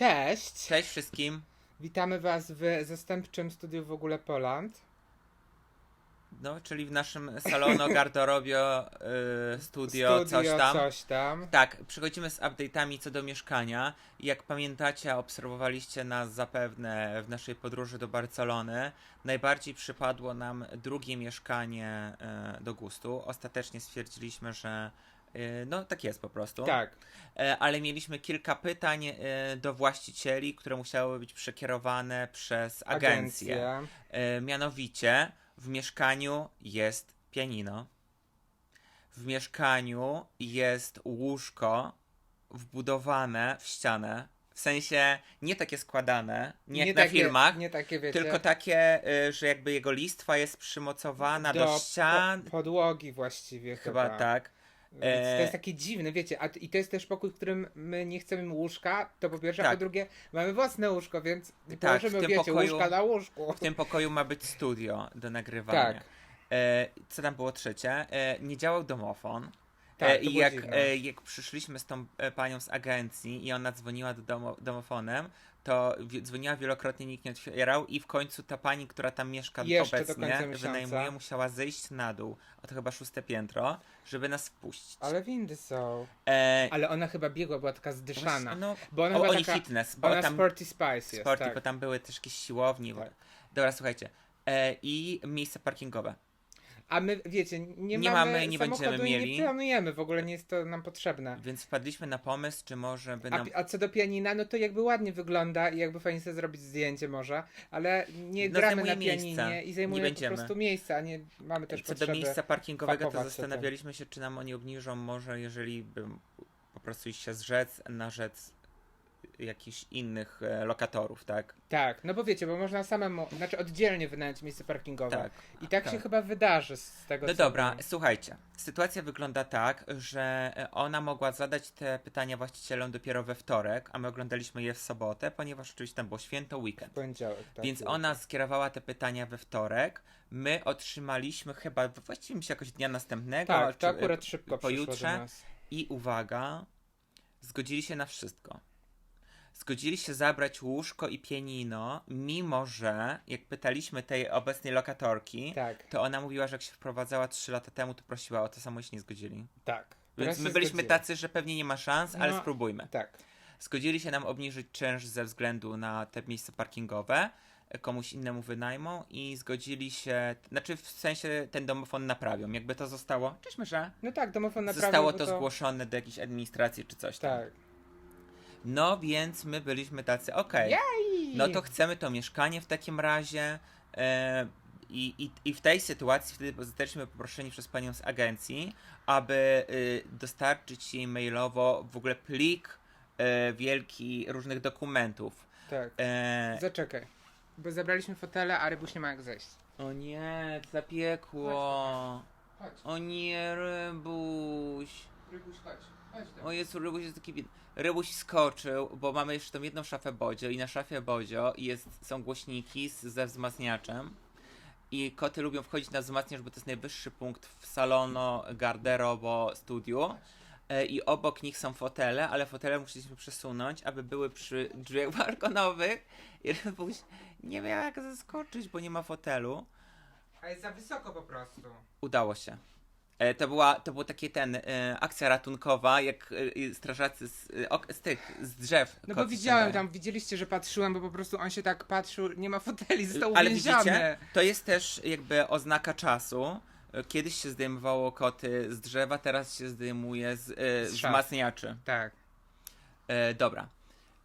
Cześć! Cześć wszystkim. Witamy Was w zastępczym studiu w ogóle Poland. No, czyli w naszym salono, garderobio, y, studio, coś tam. coś tam. Tak, przychodzimy z update'ami co do mieszkania. Jak pamiętacie, obserwowaliście nas zapewne w naszej podróży do Barcelony. Najbardziej przypadło nam drugie mieszkanie y, do gustu. Ostatecznie stwierdziliśmy, że no tak jest po prostu. Tak. E, ale mieliśmy kilka pytań e, do właścicieli, które musiały być przekierowane przez agencję. Agencja. E, Mianowicie w mieszkaniu jest pianino. W mieszkaniu jest łóżko wbudowane w ścianę. W sensie nie takie składane, nie, jak na takie, filmach, Nie takie, wiecie, tylko takie, że jakby jego listwa jest przymocowana do, ścian. Po, podłogi właściwie chyba. chyba tak. Więc to jest takie dziwne, wiecie, a, i to jest też pokój, w którym my nie chcemy łóżka, to po pierwsze, a Tak. po drugie mamy własne łóżko, więc Tak, położymy, wiecie, pokoju- łóżka na łóżku. W tym pokoju ma być studio do nagrywania. Tak. E, co tam było trzecie? E, nie działał domofon. Tak, I jak, e, jak przyszliśmy z tą e, panią z agencji i ona dzwoniła do domo, domofonem, to dzwoniła wielokrotnie, nikt nie otwierał i w końcu ta pani, która tam mieszka Jeszcze obecnie, wynajmuje, musiała zejść na dół, a to chyba szóste piętro, żeby nas wpuścić. Ale windy są. E, Ale ona chyba biegła, była taka zdyszana. no, Bo ona o, była oni taka, fitness, bo ona tam Sporty Spice jest, sporty, tak. bo tam były też jakieś siłownie. Tak. Dobra, słuchajcie. E, I miejsca parkingowe. A my, wiecie, nie, Nie mamy, mamy, nie będziemy i mieli. nie planujemy, w ogóle nie jest to nam potrzebne. Więc wpadliśmy na pomysł, czy może by A, nam. pi- a co do pianina, no to jakby ładnie wygląda i jakby fajnie sobie zrobić zdjęcie może, ale nie No, gramy na pianinie i Nie zajmuje po prostu miejsce, a nie mamy też Co do miejsca parkingowego, to zastanawialiśmy się, czy nam oni obniżą, może jeżeli by po prostu iść się zrzec na rzec jakichś innych e, lokatorów, tak? Tak, no bo wiecie, bo można samemu, znaczy oddzielnie wynająć miejsce parkingowe. Tak. I tak, tak. się chyba wydarzy z tego No dobra, wiem. słuchajcie. Sytuacja wygląda tak, że e, ona mogła zadać te pytania właścicielom dopiero we wtorek, a my oglądaliśmy je w sobotę, ponieważ oczywiście tam było święto, weekend. Poniedziałek, tak. Więc było. ona skierowała te pytania we wtorek. My otrzymaliśmy chyba właściwie mi się jakoś dnia następnego. Tak, to akurat e, szybko przyszło do pojutrze. I uwaga, zgodzili się na wszystko. Zgodzili się zabrać łóżko i pianino, mimo że, jak pytaliśmy tej obecnej lokatorki, Tak, to ona mówiła, że jak się wprowadzała 3 lata temu, to prosiła o to samo i się nie zgodzili. tak. Więc my byliśmy zgodziłem. tacy, że pewnie nie ma szans, ale No. spróbujmy. Tak. Zgodzili się nam obniżyć czynsz ze względu na te miejsca parkingowe, komuś innemu wynajmą i zgodzili się, znaczy w sensie ten domofon naprawią. Jakby to zostało, cześć mysza, No tak, domofon naprawił, zostało bo to zgłoszone do jakiejś administracji czy coś tam. Tak. No więc my byliśmy tacy, okej, Jej! no to chcemy to mieszkanie w takim razie. E, i, i, I w tej sytuacji wtedy zostaliśmy poproszeni przez panią z agencji, aby y, dostarczyć jej mailowo w ogóle plik e, wielki różnych dokumentów. Tak. E, Zaczekaj. Bo zabraliśmy fotele, a Rybuś nie ma jak zejść. o nie, zapiekło. Chodź, O nie, Rybuś. Rybuś, chodź. Chodź O Jezu, Rybuś jest taki biedny. Rybuś skoczył, bo mamy jeszcze tą jedną szafę Bodzio i na szafie Bodzio jest, są głośniki z, ze wzmacniaczem. I koty lubią wchodzić na wzmacniacz, bo to jest najwyższy punkt w salono, garderobo, studiu. E, I obok nich są fotele, ale fotele musieliśmy przesunąć, aby były przy drzwiach balkonowych. I Rybuś nie miał jak zaskoczyć, bo nie ma fotelu. A jest za wysoko po prostu. Udało się. E, To była, to był taki ten, e, akcja ratunkowa, jak e, strażacy z, e, ok, z tych, z drzew. No bo widziałem ściągają. tam, widzieliście, że patrzyłem, bo po prostu on się tak patrzył, nie ma foteli, został Ale uwięziony. widzicie, to jest też jakby oznaka czasu. E, Kiedyś się zdejmowało koty z drzewa, teraz się zdejmuje z, e, Z z szaf. wzmacniaczy. Tak. E, dobra.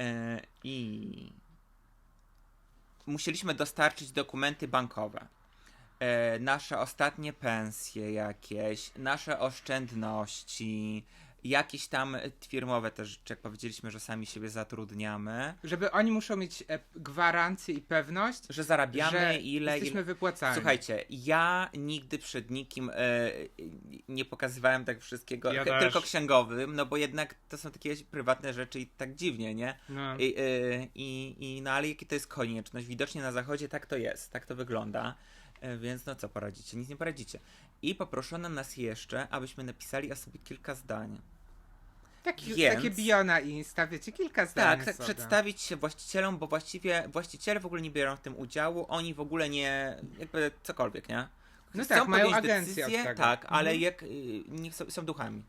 E, I musieliśmy dostarczyć dokumenty bankowe. E, nasze ostatnie pensje jakieś, nasze oszczędności, jakieś tam firmowe też, jak powiedzieliśmy, że sami siebie zatrudniamy, Żeby oni muszą mieć e, gwarancję i pewność, że zarabiamy że ile, jesteśmy ile... wypłacani. Słuchajcie, ja nigdy przed nikim e, nie pokazywałem tak wszystkiego, Ja też. tylko księgowym, no bo jednak to są takie prywatne rzeczy i tak dziwnie, nie? No. I, y, i, i no ale jaki to jest konieczność? Widocznie na zachodzie tak to jest, tak to wygląda. E, Więc no co poradzicie? Nic nie poradzicie. I poproszono nas jeszcze, abyśmy napisali o sobie kilka zdań. Taki, Więc- Takie bio na Insta, wiecie, kilka zdań Tak, tak, sobie. przedstawić się właścicielom, bo właściwie właściciele w ogóle nie biorą w tym udziału, oni w ogóle nie, jakby cokolwiek, nie? No Chcą tak, mają agencję decyzję, tak, ale Mhm. jak, y, nie są, są duchami.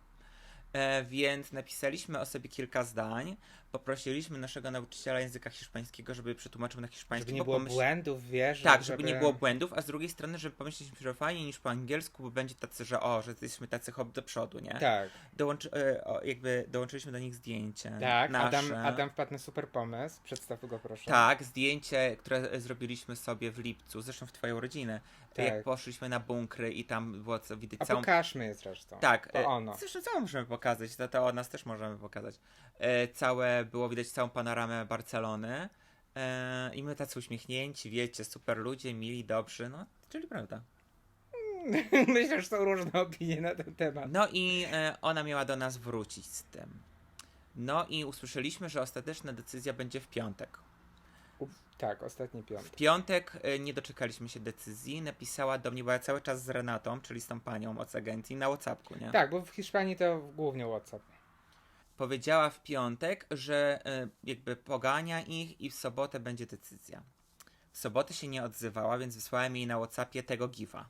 E, więc napisaliśmy o sobie kilka zdań, poprosiliśmy naszego nauczyciela języka hiszpańskiego, żeby przetłumaczył na hiszpański, Żeby nie było pomyśl- błędów, wiesz? Tak, żeby nie było błędów, a z drugiej strony, żeby pomyśleć, że fajniej niż po angielsku, bo będzie tacy, że o, że jesteśmy tacy hop do przodu, nie? Tak, Dołączy, e, o, jakby dołączyliśmy do nich zdjęcie. tak. nasze. Adam, Adam wpadł na super pomysł. Przedstaw go proszę. Tak, zdjęcie, które e, zrobiliśmy sobie w lipcu, zresztą w twoją rodzinę. Tak. Jak poszliśmy na bunkry i tam było co widać A całą... pokażmy je zresztą. Tak, To e, ono. Zresztą całą możemy pokazać, to, to o nas też możemy pokazać. E, całe, było widać całą panoramę Barcelony. E, I my tacy uśmiechnięci, wiecie, super ludzie, mili, dobrzy, no, czyli prawda. Myślę, że są różne opinie na ten temat. No i e, ona miała do nas wrócić z tym. No i usłyszeliśmy, że ostateczna decyzja będzie w piątek. U- Tak, ostatni W piątek. piątek e, nie doczekaliśmy się decyzji. Napisała do mnie, bo ja cały czas z Renatą, czyli z tą panią od agencji, na Whatsappku, nie? Tak, bo w Hiszpanii to głównie WhatsApp. Powiedziała w piątek, że e, jakby pogania ich i w sobotę będzie decyzja. W sobotę się nie odzywała, więc wysłałem jej na Whatsappie tego gifa.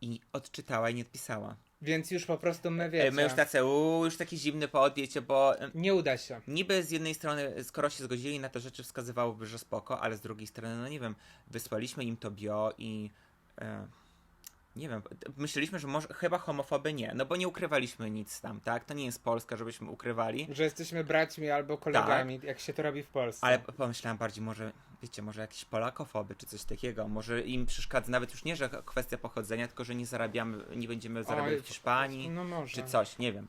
I odczytała i nie odpisała. Więc już po prostu my E, wiecie. My już tacy, uuu, już taki zimny połot, wiecie, bo e, Nie uda się. Niby z jednej strony, skoro się zgodzili na te rzeczy, wskazywałoby, że spoko, ale z drugiej strony, no nie wiem, wysłaliśmy im to bio i e, nie wiem, myśleliśmy, że może chyba homofoby nie, no bo nie ukrywaliśmy nic tam, tak? To nie jest Polska, żebyśmy ukrywali, Że jesteśmy braćmi albo kolegami, jak się to robi w Polsce. Tak. ale pomyślałem bardziej może, wiecie, może jakieś polakofoby czy coś takiego, może im przeszkadza nawet już nie, że kwestia pochodzenia, tylko że nie zarabiamy, nie będziemy zarabiać Oj, w Hiszpanii. No może. czy coś, nie wiem.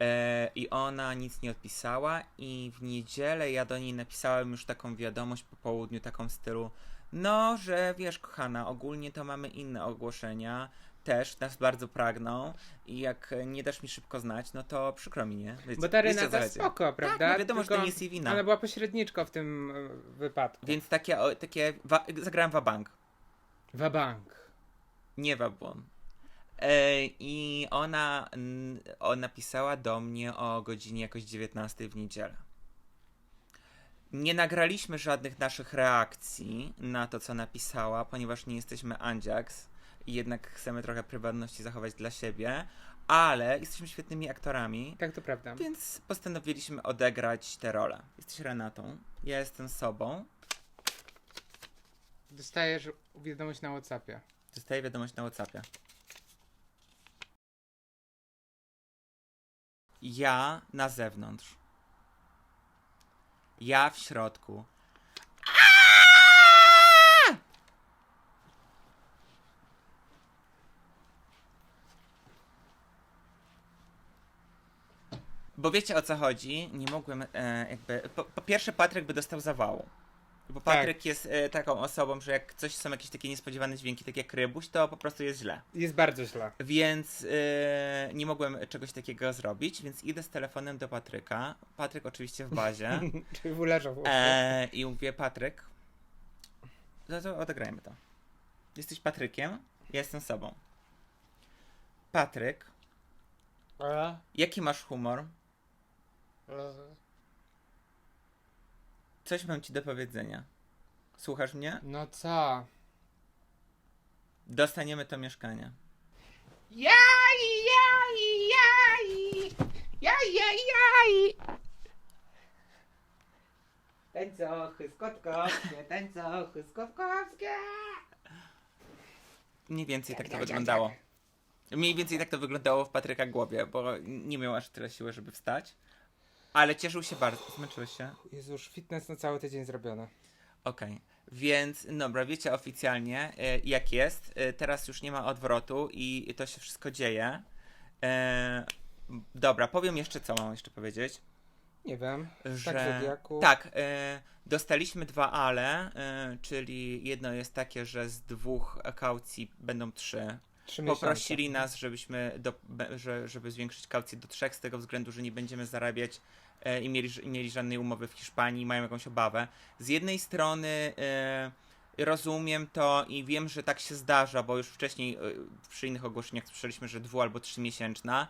E, I ona nic nie odpisała i w niedzielę ja do niej napisałem już taką wiadomość po południu, taką w stylu no, że wiesz kochana, ogólnie to mamy inne ogłoszenia, też nas bardzo pragną i jak nie dasz mi szybko znać, no to przykro mi, nie? Wiecie, Bo ta Renata spoko, prawda? Tak, no wiadomo, że to Tylko nie jest jej wina. Ona była pośredniczką w tym e, wypadku. Więc takie, takie wa- zagrałem wabank, Wabank. nie wabon. E, I ona, ona napisała do mnie o godzinie jakoś 19 w niedzielę. Nie nagraliśmy żadnych naszych reakcji na to, co napisała, ponieważ nie jesteśmy Andziaks i jednak chcemy trochę prywatności zachować dla siebie, ale jesteśmy świetnymi aktorami, Tak, to prawda. więc postanowiliśmy odegrać tę rolę. Jesteś Renatą, ja jestem sobą. Dostajesz wiadomość na Whatsappie. Dostaję wiadomość na Whatsappie. Ja na zewnątrz. Ja w środku. Bo wiecie o co chodzi? Nie mogłem e, jakby. Po, po pierwsze, Patryk by dostał zawału. Bo Tak. Patryk jest e, taką osobą, że jak coś są jakieś takie niespodziewane dźwięki, takie jak rybuś, to po prostu jest źle. Jest bardzo źle. Więc e, nie mogłem czegoś takiego zrobić, więc idę z telefonem do Patryka. Patryk oczywiście w bazie. Czy uleżał w łóżku? e, I mówię, Patryk, no to odegrajmy to. Jesteś Patrykiem, ja jestem sobą. Patryk, E, jaki masz humor? e, Coś mam ci do powiedzenia. Słuchasz mnie? No co? Dostaniemy to mieszkanie. Jaj, jaj, jaj! Jaj, jaj, jaj! Tańcochy skotkowskie, tańcochy skotkowskie! Mniej więcej tak to wyglądało. Mniej więcej tak to wyglądało w Patryka głowie, bo nie miał aż tyle siły, żeby wstać. Ale cieszył się bardzo. Zmęczyłeś się? Jest już fitness na cały tydzień zrobiony. Okej. Więc, dobra, wiecie oficjalnie, e, jak jest. E, Teraz już nie ma odwrotu i to się wszystko dzieje. E, dobra, powiem jeszcze, co mam jeszcze powiedzieć. Nie wiem. że Tak, Zodiaku. tak e, dostaliśmy dwa ale, czyli jedno jest takie, że z dwóch kaucji będą trzy. Trzy miesiące. Poprosili nas, żebyśmy do, że, żeby zwiększyć kaucję do trzech, z tego względu, że nie będziemy zarabiać e, i mieli, mieli żadnej umowy w Hiszpanii, mają jakąś obawę. Z jednej strony e, rozumiem to i wiem, że tak się zdarza, bo już wcześniej e, przy innych ogłoszeniach słyszeliśmy, że dwu albo trzymiesięczna. Z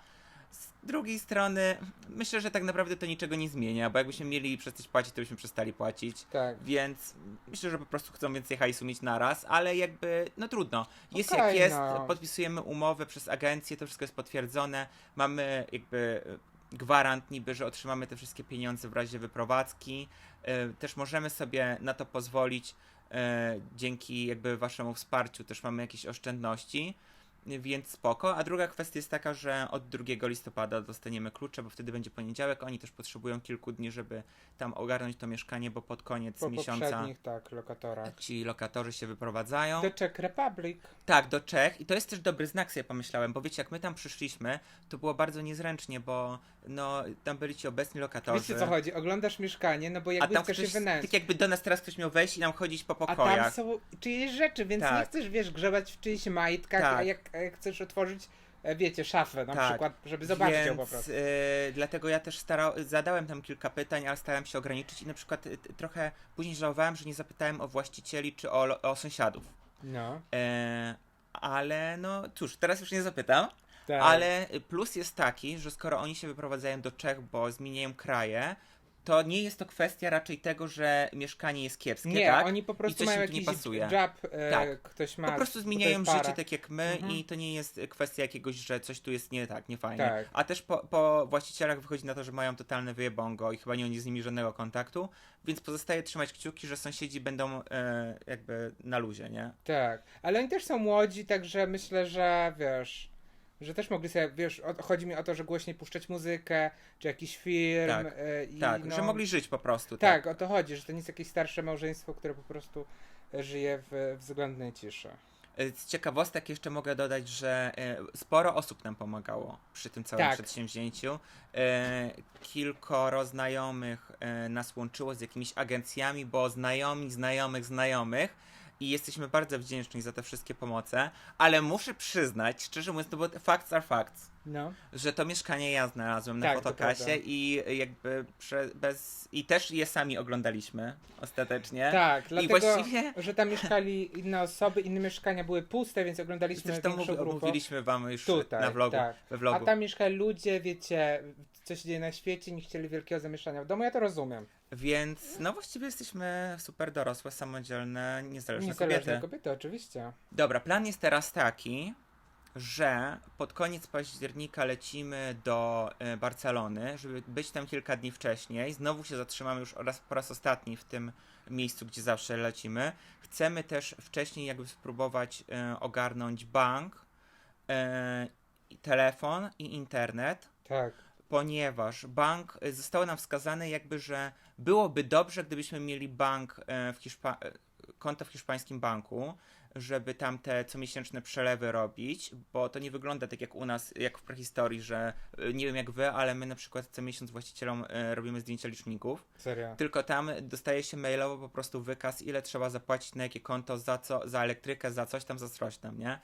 drugiej strony, myślę, że tak naprawdę to niczego nie zmienia, bo jakbyśmy mieli przestać płacić, to byśmy przestali płacić. Tak. Więc myślę, że po prostu chcą więcej hajsu mieć naraz, ale jakby, no trudno. Jest Okej, jak jest, no. podpisujemy umowę przez agencję, to wszystko jest potwierdzone. Mamy jakby gwarant niby, że otrzymamy te wszystkie pieniądze w razie wyprowadzki. E, Też możemy sobie na to pozwolić e, dzięki jakby waszemu wsparciu, też mamy jakieś oszczędności. Więc spoko. A druga kwestia jest taka, że od 2 listopada dostaniemy klucze, bo wtedy będzie poniedziałek. Oni też potrzebują kilku dni, żeby tam ogarnąć to mieszkanie, bo pod koniec Po miesiąca tak, lokatorach. ci lokatorzy się wyprowadzają. The Czech Republic. Tak, do Czech. I to jest też dobry znak, sobie pomyślałem, bo wiecie, jak my tam przyszliśmy, to było bardzo niezręcznie, bo no, tam byli ci obecni lokatorzy. Wiecie co chodzi? Oglądasz mieszkanie, no bo jakby chcesz ktoś, się wynająć. tak jakby do nas teraz ktoś miał wejść i nam chodzić po A tam pokojach. są czyjeś rzeczy, więc Tak. nie chcesz, wiesz, grzebać w czyichś majtkach, Tak. a jak, jak chcesz otworzyć, e, wiecie, szafę na Tak. przykład, żeby zobaczyć ją po Więc, prostu. e, dlatego ja też starał, zadałem tam kilka pytań, ale starałem się ograniczyć i na przykład e, trochę później żałowałem, że nie zapytałem o właścicieli czy o, o sąsiadów. No, E, ale no cóż, teraz już nie zapytam. tak. Ale plus jest taki, że skoro oni się wyprowadzają do Czech, bo zmieniają kraje, to nie jest to kwestia raczej tego, że mieszkanie jest kiepskie, Nie, tak? oni po prostu mają jakiś pasuje. job, e, Tak. ktoś ma. Po prostu zmieniają życie tak jak my Mhm. i to nie jest kwestia jakiegoś, że coś tu jest nie tak, nie fajnie. Tak. A też po, po właścicielach wychodzi na to, że mają totalne wyjebongo i chyba nie oni z nimi żadnego kontaktu, więc pozostaje trzymać kciuki, że sąsiedzi będą e, jakby na luzie, nie? Tak, ale oni też są młodzi, także myślę, że wiesz, że też mogli sobie, wiesz, o, chodzi mi o to, że głośniej puszczać muzykę, czy jakiś film. Tak, e, i, Tak, no, że mogli żyć po prostu. Tak, o to chodzi, że to nie jest jakieś starsze małżeństwo, które po prostu e, żyje w względnej ciszy. E, Z ciekawostek jeszcze mogę dodać, że e, sporo osób nam pomagało przy tym całym Tak. przedsięwzięciu. E, Kilkoro znajomych e, nas łączyło z jakimiś agencjami, bo znajomi znajomych znajomych i jesteśmy bardzo wdzięczni za te wszystkie pomoce, ale muszę przyznać, szczerze mówiąc, to bo facts are facts, No, że to mieszkanie ja znalazłem Tak, na to fotokasie i jakby prze, bez... i też je sami oglądaliśmy ostatecznie. tak, dlatego, właściwie- że tam mieszkali inne osoby, inne mieszkania były puste, więc oglądaliśmy Zresztą większą mów, grupę. mówiliśmy wam już Tutaj, na vlogu, tak. we A vlogu. tam mieszkali ludzie, wiecie, co się dzieje na świecie, nie chcieli wielkiego zamieszania w domu, ja to rozumiem. Więc no właściwie jesteśmy super dorosłe, samodzielne, niezależne, Niezależne kobiety. kobiety, oczywiście. Dobra, plan jest teraz taki, że pod koniec października lecimy do e, Barcelony, żeby być tam kilka dni wcześniej. Znowu się zatrzymamy już raz, po raz ostatni w tym miejscu, gdzie zawsze lecimy. Chcemy też wcześniej jakby spróbować e, ogarnąć bank, i telefon i internet Tak. Ponieważ bank y, zostało nam wskazane jakby, że byłoby dobrze, gdybyśmy mieli bank e, w Hiszpa- e, konto w hiszpańskim banku, żeby tam te comiesięczne przelewy robić, bo to nie wygląda tak jak u nas, jak w prehistorii, że e, nie wiem jak wy, ale my na przykład co miesiąc właścicielom robimy zdjęcia liczników, Serio. tylko tam dostaje się mailowo po prostu wykaz, ile trzeba zapłacić na jakie konto, za co, za elektrykę, za coś tam, za coś tam, nie?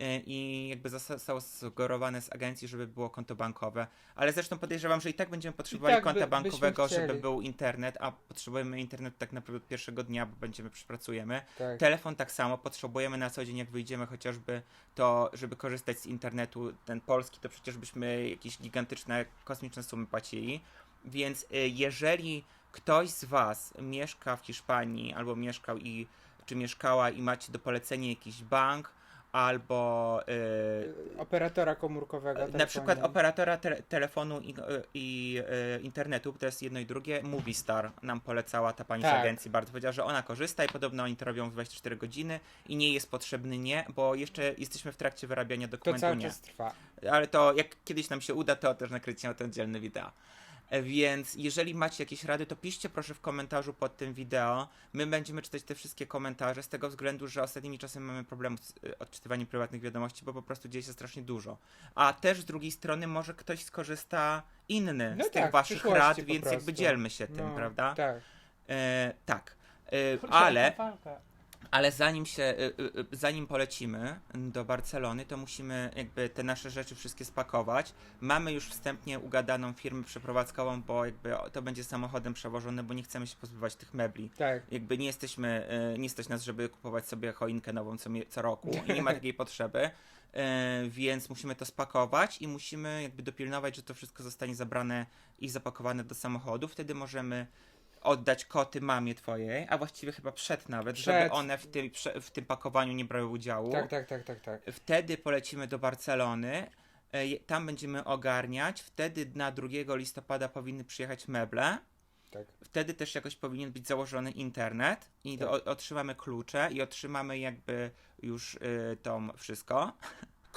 Y, I jakby zostało sugerowane z agencji, żeby było konto bankowe. Ale zresztą podejrzewam, że i tak będziemy potrzebowali tak by- konta byśmy bankowego, żeby był internet, a potrzebujemy internetu tak naprawdę pierwszego dnia, bo będziemy przepracujemy. Tak. Telefon tak samo, potrzebujemy na co dzień, jak wyjdziemy chociażby to, żeby korzystać z internetu, ten polski, to przecież byśmy jakieś gigantyczne, kosmiczne sumy płacili. Więc y, jeżeli ktoś z Was mieszka w Hiszpanii, albo mieszkał i, czy mieszkała i macie do polecenia jakiś bank, albo y, Operatora komórkowego. na przykład operatora tele, telefonu i, i e, internetu, to jest jedno i drugie, Movistar nam polecała ta pani z Tak. agencji bardzo. Powiedziała, że ona korzysta i podobno oni to robią w 24 godziny i nie jest potrzebny nie, bo jeszcze jesteśmy w trakcie wyrabiania To dokumentu cały nie. czas trwa. Ale to jak kiedyś nam się uda, to też nakrycie na to oddzielne wideo. Więc jeżeli macie jakieś rady, to piszcie proszę w komentarzu pod tym wideo. My będziemy czytać te wszystkie komentarze z tego względu, że ostatnimi czasy mamy problem z y, odczytywaniem prywatnych wiadomości, bo po prostu dzieje się strasznie dużo. A też z drugiej strony może ktoś skorzysta inny No z tak, tych waszych rad, więc jakby prostu. dzielmy się tym, No, prawda? Tak. E, tak. E, ale. Ale zanim się, y, y, y, zanim polecimy do Barcelony, to musimy jakby te nasze rzeczy wszystkie spakować. Mamy już wstępnie ugadaną firmę przeprowadzkową, bo jakby to będzie samochodem przewożone, bo nie chcemy się pozbywać tych mebli. Tak. Jakby nie jesteśmy, nie stać nas, żeby kupować sobie choinkę nową co, co roku i nie ma takiej potrzeby. Więc musimy to spakować i musimy jakby dopilnować, że to wszystko zostanie zabrane i zapakowane do samochodu. Wtedy możemy oddać koty mamie twojej, a właściwie chyba przed nawet, żeby Przed. one w tym, w tym pakowaniu nie brały udziału. Tak, tak, tak, tak, tak. Wtedy polecimy do Barcelony. e, Tam będziemy ogarniać. Wtedy na 2 listopada powinny przyjechać meble. tak. Wtedy też jakoś powinien być założony internet i do, o, otrzymamy klucze i otrzymamy jakby już y, to wszystko.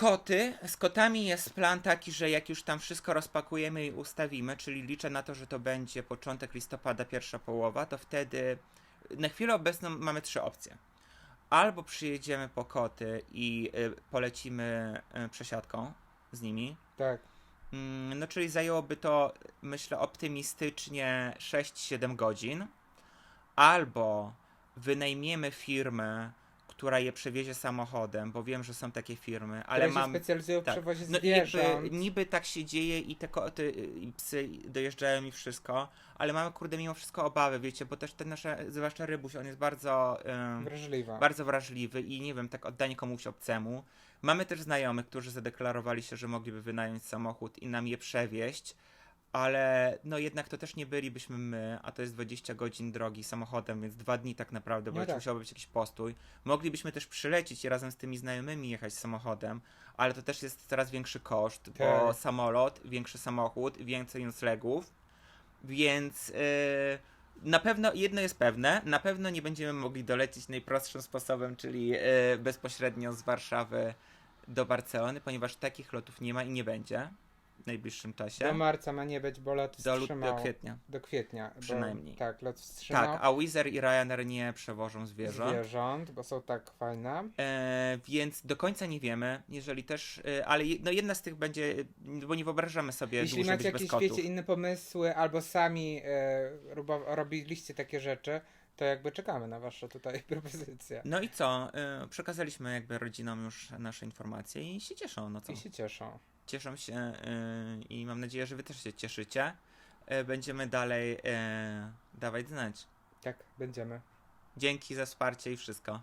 Koty. Z kotami jest plan taki, że jak już tam wszystko rozpakujemy i ustawimy, czyli liczę na to, że to będzie początek listopada, pierwsza połowa, to wtedy na chwilę obecną mamy trzy opcje. Albo przyjedziemy po koty i y, polecimy y, przesiadką z nimi, Tak. Mm, No, czyli zajęłoby to, myślę, optymistycznie 6-7 godzin. Albo wynajmiemy firmę, która je przewiezie samochodem, bo wiem, że są takie firmy, ale mam. się specjalizują w tak. przewozie No, zwierząt. jakby, niby tak się dzieje i te koty i psy dojeżdżają i wszystko, ale mamy kurde mimo wszystko obawy, wiecie, bo też ten nasze, zwłaszcza rybuś, on jest bardzo. ym, Wrażliwa. bardzo wrażliwy i nie wiem, tak oddanie komuś obcemu. Mamy też znajomych, którzy zadeklarowali się, że mogliby wynająć samochód i nam je przewieźć, ale no jednak to też nie bylibyśmy my, a to jest 20 godzin drogi samochodem, więc dwa dni tak naprawdę, bo No tak. musiałby być jakiś postój. Moglibyśmy też przylecieć i razem z tymi znajomymi jechać samochodem, ale to też jest coraz większy koszt, bo Tak. samolot, większy samochód, więcej noclegów, więc yy, na pewno jedno jest pewne, na pewno nie będziemy mogli dolecieć najprostszym sposobem, czyli yy, bezpośrednio z Warszawy do Barcelony, ponieważ takich lotów nie ma i nie będzie w najbliższym czasie. Do marca ma nie być, bo lot Do, wstrzymał. do kwietnia. Do kwietnia. bo- Przynajmniej. tak, lot wstrzymał. Tak, a Wizz Air i Ryanair nie przewożą zwierząt. zwierząt, bo są tak fajne. E, więc do końca nie wiemy, jeżeli też, e, ale no jedna z tych będzie, bo nie wyobrażamy sobie Jeśli dłużej macie jakieś, wiecie, inne pomysły, albo sami e, robo, robiliście takie rzeczy, to jakby czekamy na wasze tutaj propozycje. No i co? E, przekazaliśmy jakby rodzinom już nasze informacje i się cieszą. No co? I się cieszą. Cieszą się e, i mam nadzieję, że wy też się cieszycie. E, będziemy dalej e, dawać znać. Tak, będziemy. Dzięki za wsparcie i wszystko.